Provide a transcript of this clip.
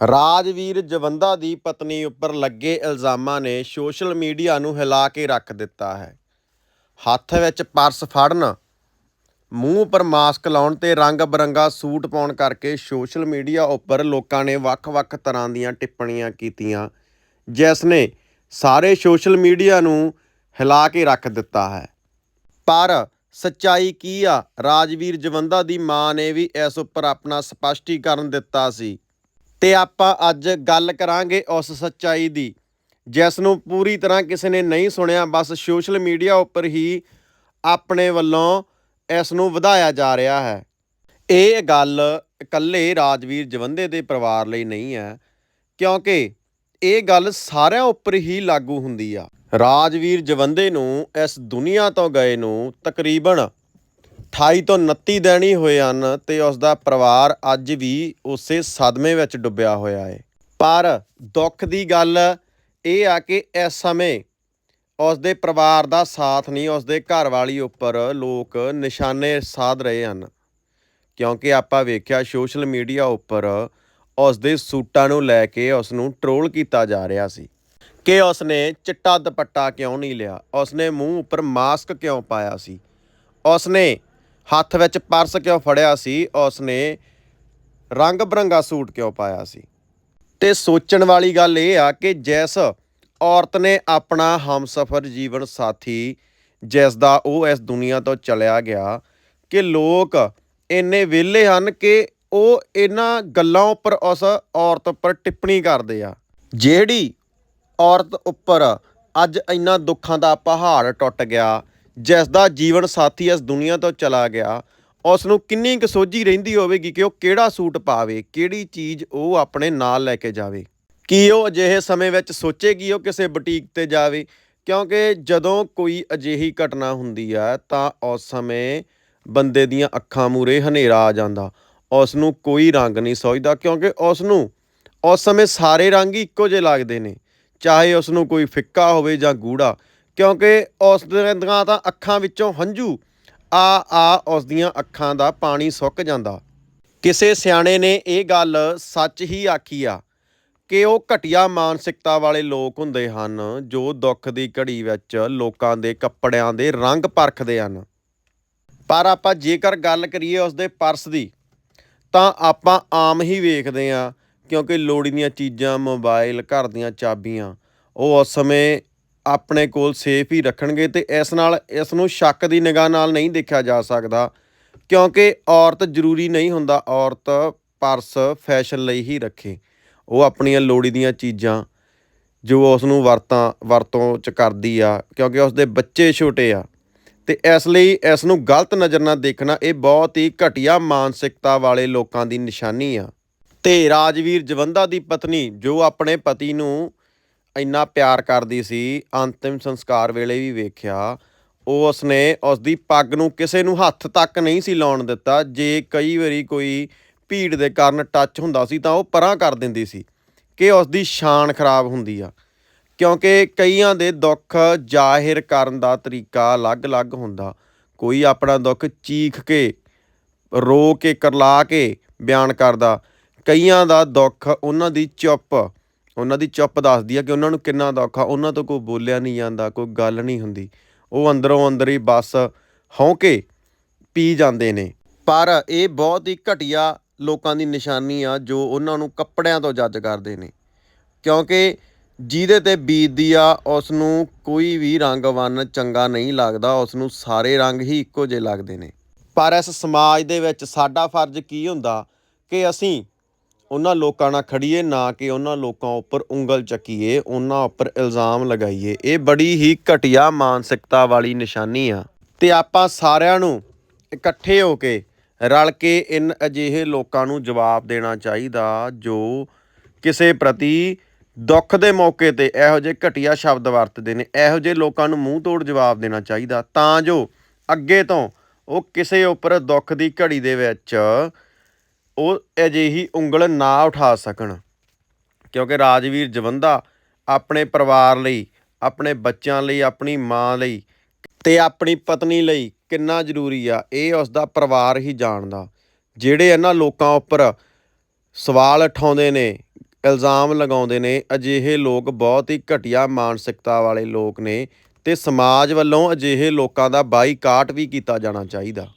ਰਾਜਵੀਰ ਜਵੰਦਾ ਦੀ ਪਤਨੀ ਉੱਪਰ ਲੱਗੇ ਇਲਜ਼ਾਮਾਂ ਨੇ ਸੋਸ਼ਲ ਮੀਡੀਆ ਨੂੰ ਹਿਲਾ ਕੇ ਰੱਖ ਦਿੱਤਾ ਹੈ। ਹੱਥ ਵਿੱਚ ਪਰਸ ਫੜਨ, ਮੂੰਹ ਉੱਪਰ ਮਾਸਕ ਲਾਉਣ ਤੇ ਰੰਗ ਬਰੰਗਾ ਸੂਟ ਪਾਉਣ ਕਰਕੇ ਸੋਸ਼ਲ ਮੀਡੀਆ ਉੱਪਰ ਲੋਕਾਂ ਨੇ ਵੱਖ-ਵੱਖ ਤਰ੍ਹਾਂ ਦੀਆਂ ਟਿੱਪਣੀਆਂ ਕੀਤੀਆਂ, ਜਿਸ ਨੇ ਸਾਰੇ ਸੋਸ਼ਲ ਮੀਡੀਆ ਨੂੰ ਹਿਲਾ ਕੇ ਰੱਖ ਦਿੱਤਾ ਹੈ। ਪਰ ਸੱਚਾਈ ਕੀ ਆ? ਰਾਜਵੀਰ ਜਵੰਦਾ ਦੀ ਮਾਂ ਨੇ ਵੀ ਇਸ ਉੱਪਰ ਆਪਣਾ ਸਪਸ਼ਟੀਕਰਨ ਦਿੱਤਾ ਸੀ। ਤੇ ਆਪਾਂ ਅੱਜ ਗੱਲ ਕਰਾਂਗੇ ਉਸ ਸੱਚਾਈ ਦੀ, ਜਿਸ ਨੂੰ ਪੂਰੀ ਤਰ੍ਹਾਂ ਕਿਸੇ ਨੇ ਨਹੀਂ ਸੁਣਿਆ, ਬਸ ਸੋਸ਼ਲ ਮੀਡੀਆ ਉੱਪਰ ਹੀ ਆਪਣੇ ਵੱਲੋਂ ਇਸ ਨੂੰ ਵਧਾਇਆ ਜਾ ਰਿਹਾ ਹੈ। ਇਹ ਗੱਲ ਇਕੱਲੇ ਰਾਜਵੀਰ ਜਵੰਦੇ ਦੇ ਪਰਿਵਾਰ ਲਈ ਨਹੀਂ ਹੈ, ਕਿਉਂਕਿ ਇਹ ਗੱਲ ਸਾਰਿਆਂ ਉੱਪਰ ਹੀ ਲਾਗੂ ਹੁੰਦੀ ਆ। ਰਾਜਵੀਰ ਜਵੰਦੇ ਨੂੰ ਇਸ ਦੁਨੀਆ ਤੋਂ ਗਏ ਨੂੰ ਤਕਰੀਬਨ 28 ਤੋਂ 29 ਦਿਨ ਹੀ ਹੋਏ ਹਨ ਤੇ ਉਸ ਦਾ ਪਰਿਵਾਰ ਅੱਜ ਵੀ ਉਸੇ ਸਦਮੇ ਵਿੱਚ ਡੁੱਬਿਆ ਹੋਇਆ ਹੈ। ਪਰ ਦੁੱਖ ਦੀ ਗੱਲ ਇਹ ਆ ਕਿ ਇਸ ਸਮੇਂ ਉਸ ਦੇ ਪਰਿਵਾਰ ਦਾ ਸਾਥ ਨਹੀਂ ਉਸ ਦੇ ਘਰ ਵਾਲੀ ਉੱਪਰ ਲੋਕ ਨਿਸ਼ਾਨੇ ਸਾਧ ਰਹੇ ਹਨ। ਕਿਉਂਕਿ ਆਪਾਂ ਵੇਖਿਆ ਸੋਸ਼ਲ ਮੀਡੀਆ ਉੱਪਰ ਉਸ ਦੇ ਸੂਟਾਂ ਨੂੰ ਲੈ ਕੇ ਉਸ ਨੂੰ ਟ੍ਰੋਲ ਕੀਤਾ ਜਾ ਰਿਹਾ ਸੀ ਕਿ ਉਸ ਨੇ ਚਿੱਟਾ ਦੁਪੱਟਾ ਕਿਉਂ ਨਹੀਂ ਲਿਆ? ਉਸ ਨੇ ਮੂੰਹ ਉੱਪਰ ਮਾਸਕ ਕਿਉਂ ਪਾਇਆ ਸੀ? ਉਸ ਨੇ ਹੱਥ ਵਿੱਚ ਪਰਸ ਕਿਉਂ ਫੜਿਆ ਸੀ ਉਸ ਨੇ ਰੰਗ ਬਰੰਗਾ ਸੂਟ ਕਿਉਂ ਪਾਇਆ ਸੀ? ਤੇ ਸੋਚਣ ਵਾਲੀ ਗੱਲ ਇਹ ਆ ਕਿ ਜਿਸ ਔਰਤ ਨੇ ਆਪਣਾ ਹਮਸਫਰ ਜੀਵਨ ਸਾਥੀ, ਜਿਸ ਦਾ ਉਹ ਇਸ ਦੁਨੀਆ ਤੋਂ ਚਲਿਆ ਗਿਆ, ਕਿ ਲੋਕ ਇੰਨੇ ਵਿਹਲੇ ਹਨ ਕਿ ਉਹ ਇਹਨਾਂ ਗੱਲਾਂ ਉੱਪਰ ਉਸ ਔਰਤ ਉੱਪਰ ਟਿੱਪਣੀ ਕਰਦੇ ਆ। ਜਿਹੜੀ ਔਰਤ ਉੱਪਰ ਅੱਜ ਇੰਨਾ ਦੁੱਖਾਂ ਦਾ ਪਹਾੜ ਟੁੱਟ ਗਿਆ ਜਿਸ ਦਾ ਜੀਵਨ ਸਾਥੀ ਇਸ ਦੁਨੀਆ ਤੋਂ ਚਲਾ ਗਿਆ ਉਸ ਨੂੰ ਕਿੰਨੀ ਕੁ ਸੋਝੀ ਰਹਿੰਦੀ ਹੋਵੇਗੀ ਕਿ ਉਹ ਕਿਹੜਾ ਸੂਟ ਪਾਵੇ, ਕਿਹੜੀ ਚੀਜ਼ ਉਹ ਆਪਣੇ ਨਾਲ ਲੈ ਕੇ ਜਾਵੇ? ਕੀ ਉਹ ਅਜਿਹੇ ਸਮੇਂ ਵਿੱਚ ਸੋਚੇਗੀ ਉਹ ਕਿਸੇ ਬੁਟੀਕ ਤੇ ਜਾਵੇ? ਕਿਉਂਕਿ ਜਦੋਂ ਕੋਈ ਅਜਿਹੀ ਘਟਨਾ ਹੁੰਦੀ ਹੈ ਤਾਂ ਉਸ ਸਮੇਂ ਬੰਦੇ ਦੀਆਂ ਅੱਖਾਂ ਮੂਰੇ ਹਨੇਰਾ ਆ ਜਾਂਦਾ। ਉਸ ਨੂੰ ਕੋਈ ਰੰਗ ਨਹੀਂ ਸੋਚਦਾ ਕਿਉਂਕਿ ਉਸ ਨੂੰ ਉਸ ਸਮੇਂ ਸਾਰੇ ਰੰਗ ਹੀ ਇੱਕੋ ਜਿਹੇ ਲੱਗਦੇ ਨੇ। ਚਾਹੇ ਉਸ ਨੂੰ ਕੋਈ ਫਿੱਕਾ ਹੋਵੇ ਜਾਂ ਗੂੜਾ ਕਿਉਂਕਿ ਉਸ ਦੀਆਂ ਤਾਂ ਅੱਖਾਂ ਵਿੱਚੋਂ ਹੰਝੂ। ਆ ਆ, ਉਸ ਦੀਆਂ ਅੱਖਾਂ ਦਾ ਪਾਣੀ ਸੁੱਕ ਜਾਂਦਾ। ਕਿਸੇ ਸਿਆਣੇ ਨੇ ਇਹ ਗੱਲ ਸੱਚ ਹੀ ਆਖੀ ਆ ਕਿ ਉਹ ਘਟੀਆ ਮਾਨਸਿਕਤਾ ਵਾਲੇ ਲੋਕ ਹੁੰਦੇ ਹਨ, ਜੋ ਦੁੱਖ ਦੀ ਘੜੀ ਵਿੱਚ ਲੋਕਾਂ ਦੇ ਕੱਪੜਿਆਂ ਦੇ ਰੰਗ ਪਰਖਦੇ ਹਨ। ਪਰ ਆਪਾਂ ਜੇਕਰ ਗੱਲ ਕਰੀਏ ਉਸ ਦੇ ਪਰਸ ਦੀ, ਤਾਂ ਆਪਾਂ ਆਮ ਹੀ ਵੇਖਦੇ ਆ ਕਿਉਂਕਿ ਲੋੜੀ ਦੀਆਂ ਚੀਜ਼ਾਂ ਮੋਬਾਈਲ ਘਰ ਦੀਆਂ ਚਾਬੀਆਂ, ਉਹ ਉਸ ਸਮੇਂ ਆਪਣੇ ਕੋਲ ਸੇਫ ਹੀ ਰੱਖਣਗੇ ਤੇ ਇਸ ਨਾਲ ਇਸ ਨੂੰ ਸ਼ੱਕ ਦੀ ਨਿਗਾਹ ਨਾਲ ਨਹੀਂ ਦੇਖਿਆ ਜਾ ਸਕਦਾ, ਕਿਉਂਕਿ ਔਰਤ ਜ਼ਰੂਰੀ ਨਹੀਂ ਹੁੰਦਾ, ਔਰਤ ਪਰਸ ਫੈਸ਼ਨ ਲਈ ਹੀ ਰੱਖੇ। ਉਹ ਆਪਣੀਆਂ ਲੋੜੀ ਦੀਆਂ ਚੀਜ਼ਾਂ ਜੋ ਉਸ ਨੂੰ ਵਰਤਾਂ, ਵਰਤੋਂ ਚ ਕਰਦੀ ਆ, ਕਿਉਂਕਿ ਉਸ ਦੇ ਬੱਚੇ ਛੋਟੇ ਆ। ਤੇ ਇਸ ਲਈ ਇਸ ਨੂੰ ਗਲਤ ਨਜ਼ਰ ਨਾਲ ਦੇਖਣਾ ਇਹ ਬਹੁਤ ਹੀ ਘਟੀਆ ਮਾਨਸਿਕਤਾ ਵਾਲੇ ਲੋਕਾਂ ਦੀ ਨਿਸ਼ਾਨੀ ਆ। ਤੇ ਰਾਜਵੀਰ ਜਵੰਦਾ ਦੀ ਪਤਨੀ, ਜੋ ਆਪਣੇ ਪਤੀ ਨੂੰ ਇੰਨਾ ਪਿਆਰ ਕਰਦੀ ਸੀ, ਅੰਤਿਮ ਸੰਸਕਾਰ ਵੇਲੇ ਵੀ ਵੇਖਿਆ, ਉਹ ਉਸਨੇ ਉਸ ਦੀ ਪੱਗ ਨੂੰ ਕਿਸੇ ਨੂੰ ਹੱਥ ਤੱਕ ਨਹੀਂ ਸੀ ਲਾਉਣ ਦਿੱਤਾ, ਜੇ ਕਈ ਵਾਰੀ ਕੋਈ ਭੀੜ ਦੇ ਕਾਰਨ ਟੱਚ ਹੁੰਦਾ ਸੀ ਤਾਂ ਉਹ ਪਰਾਂ ਕਰ ਦਿੰਦੀ ਸੀ, ਕਿ ਉਸ ਦੀ ਸ਼ਾਨ ਖਰਾਬ ਹੁੰਦੀ ਆ। ਕਿਉਂਕਿ ਕਈਆਂ ਦੇ ਦੁੱਖ ਜ਼ਾਹਿਰ ਕਰਨ ਦਾ ਤਰੀਕਾ ਅਲੱਗ-ਅਲੱਗ ਹੁੰਦਾ। ਕੋਈ ਆਪਣਾ ਦੁੱਖ ਚੀਖ ਕੇ, ਰੋ ਕੇ, ਕਰਲਾ ਕੇ ਬਿਆਨ ਕਰਦਾ, ਕਈਆਂ ਦਾ ਦੁੱਖ ਉਹਨਾਂ ਦੀ ਚੁੱਪ ਉਹਨਾਂ ਦੀ ਚੁੱਪ ਦੱਸਦੀ ਆ ਕਿ ਉਹਨਾਂ ਨੂੰ ਕਿੰਨਾ ਦੁੱਖ ਉਹਨਾਂ ਤੋਂ ਕੋਈ ਬੋਲਿਆ ਨਹੀਂ ਜਾਂਦਾ, ਕੋਈ ਗੱਲ ਨਹੀਂ ਹੁੰਦੀ। ਉਹ ਅੰਦਰੋਂ ਅੰਦਰ ਹੀ ਬਸ ਹੌਂਕੇ ਪੀ ਜਾਂਦੇ ਨੇ। ਪਰ ਇਹ ਬਹੁਤ ਹੀ ਘਟੀਆ ਲੋਕਾਂ ਦੀ ਨਿਸ਼ਾਨੀ ਆ, ਜੋ ਉਹਨਾਂ ਨੂੰ ਕੱਪੜਿਆਂ ਤੋਂ ਜੱਜ ਕਰਦੇ ਨੇ। ਕਿਉਂਕਿ ਜਿਹਦੇ ਤੇ ਬੀਤਦੀ ਆ ਉਸ ਨੂੰ ਕੋਈ ਵੀ ਰੰਗ ਵੰਨ ਚੰਗਾ ਨਹੀਂ ਲੱਗਦਾ ਉਸ ਨੂੰ ਸਾਰੇ ਰੰਗ ਹੀ ਇੱਕੋ ਜਿਹੇ ਲੱਗਦੇ ਨੇ। ਪਰ ਇਸ ਸਮਾਜ ਦੇ ਵਿੱਚ ਸਾਡਾ ਫਰਜ਼ ਕੀ ਹੁੰਦਾ ਕਿ ਅਸੀਂ ਉਹਨਾਂ ਲੋਕਾਂ ਨਾਲ ਖੜੀਏ, ਨਾ ਕਿ ਉਹਨਾਂ ਲੋਕਾਂ ਉੱਪਰ ਉਂਗਲ ਚੱਕੀਏ, ਉਹਨਾਂ ਉੱਪਰ ਇਲਜ਼ਾਮ ਲਗਾਈਏ। ਇਹ ਬੜੀ ਹੀ ਘਟੀਆ ਮਾਨਸਿਕਤਾ ਵਾਲੀ ਨਿਸ਼ਾਨੀ ਆ। ਤੇ ਆਪਾਂ ਸਾਰਿਆਂ ਨੂੰ ਇਕੱਠੇ ਹੋ ਕੇ ਰਲ ਕੇ ਇਨ ਅਜਿਹੇ ਲੋਕਾਂ ਨੂੰ ਜਵਾਬ ਦੇਣਾ ਚਾਹੀਦਾ, ਜੋ ਕਿਸੇ ਪ੍ਰਤੀ ਦੁੱਖ ਦੇ ਮੌਕੇ ਤੇ ਇਹੋ ਜਿਹੇ ਘਟੀਆ ਸ਼ਬਦ ਵਰਤਦੇ ਨੇ, ਇਹੋ ਜਿਹੇ ਲੋਕਾਂ ਨੂੰ ਮੂੰਹ ਤੋੜ ਜਵਾਬ ਦੇਣਾ ਚਾਹੀਦਾ, ਤਾਂ ਜੋ ਅੱਗੇ ਤੋਂ ਉਹ ਕਿਸੇ ਉੱਪਰ ਦੁੱਖ ਦੀ ਘੜੀ ਦੇ ਵਿੱਚ ਉਹ ਅਜਿਹੀ ਉਂਗਲ ਨਾ ਉਠਾ ਸਕਣ। ਕਿਉਂਕਿ ਰਾਜਵੀਰ ਜਵੰਦਾ ਆਪਣੇ ਪਰਿਵਾਰ ਲਈ, ਆਪਣੇ ਬੱਚਿਆਂ ਲਈ, ਆਪਣੀ ਮਾਂ ਲਈ ਤੇ ਆਪਣੀ ਪਤਨੀ ਲਈ ਕਿੰਨਾ ਜ਼ਰੂਰੀ ਆ, ਇਹ ਉਸ ਦਾ ਪਰਿਵਾਰ ਹੀ ਜਾਣਦਾ। ਜਿਹੜੇ ਇਹਨਾਂ ਲੋਕਾਂ ਉੱਪਰ ਸਵਾਲ ਉਠਾਉਂਦੇ ਨੇ, ਇਲਜ਼ਾਮ ਲਗਾਉਂਦੇ ਨੇ, ਅਜਿਹੇ ਲੋਕ ਬਹੁਤ ਹੀ ਘਟੀਆ ਮਾਨਸਿਕਤਾ ਵਾਲੇ ਲੋਕ ਨੇ ਤੇ ਸਮਾਜ ਵੱਲੋਂ ਅਜਿਹੇ ਲੋਕਾਂ ਦਾ ਬਾਈਕਾਟ ਵੀ ਕੀਤਾ ਜਾਣਾ ਚਾਹੀਦਾ।